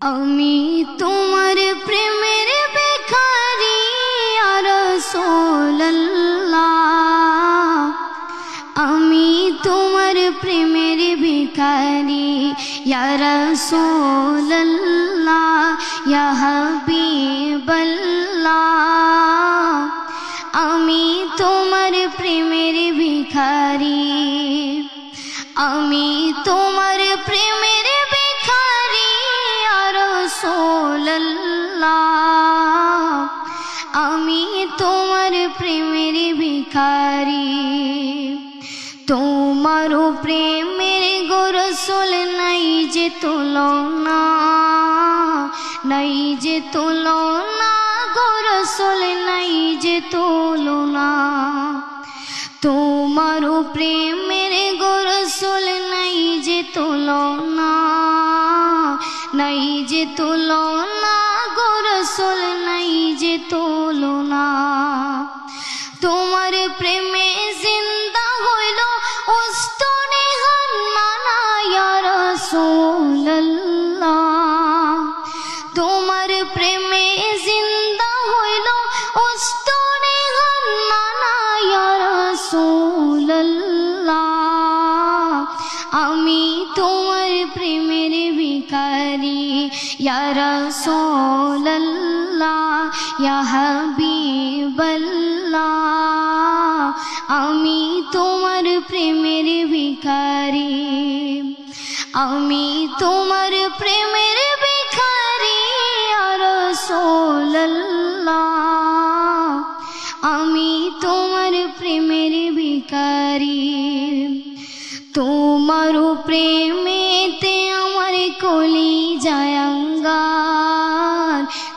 আমি তোমার প্রেমের বেখারি আর আমি তোমার প্রেমের ভিখারি রসোল্লাহ হাবিবল্লাহ আমি তোমার প্রেমের ভিখারি আমি আমি তোমার প্রেমের ভিখারি। তোমারও প্রেমের গোরসল নাই যে তুলনা, নাই যে তুলনা, গোরসল নাই যে তুলনা। তোমারও প্রেমের গোরসল নাই যে তুলনা নাই যে তুলনা গোরসুল নাই যে তুলনা। তোমার প্রেমে জিন্দা প্রেমের ভিখারি ইয়া রাসূলুল্লাহ ইয়া হাবিবাল্লাহ আমি তোমার প্রেমের ভিখারি। আমি তোমার প্রেমের ভিখারি আর আমি তোমার প্রেমের ভিখারি। তোমার প্রেমেতে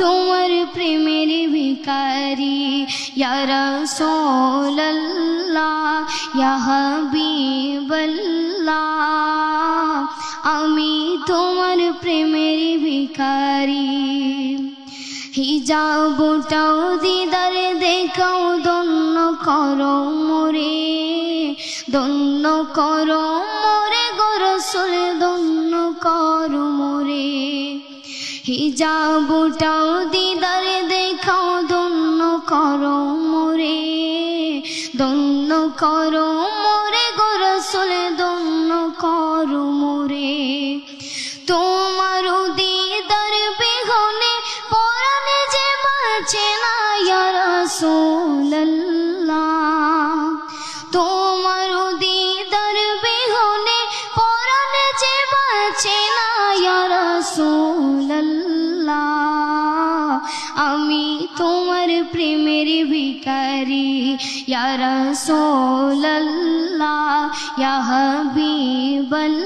তোমার প্রেমের ভিখারি ইয়া রাসূলুল্লাহ ইয়া হাবিবাল্লাহ। আমি তোমার প্রেমের ভিখারি। হিজাবটাও দিদার দেখাও দন্য করো মোরে দন্য করো মোরে গরসুল দন্য করো মোরে। হিজাবটাও দিদার দেখাও দন্য করো মোরে দন্য করো মোরে গরসুল দন্য করো মোরে। তোমার দিদার বেহনে পরানে যে বাঁচে না ইয়া তোমার প্রেমের ভিখারি ইয়া রাসূলুল্লাহ ইয়া হাবিবাল্লাহ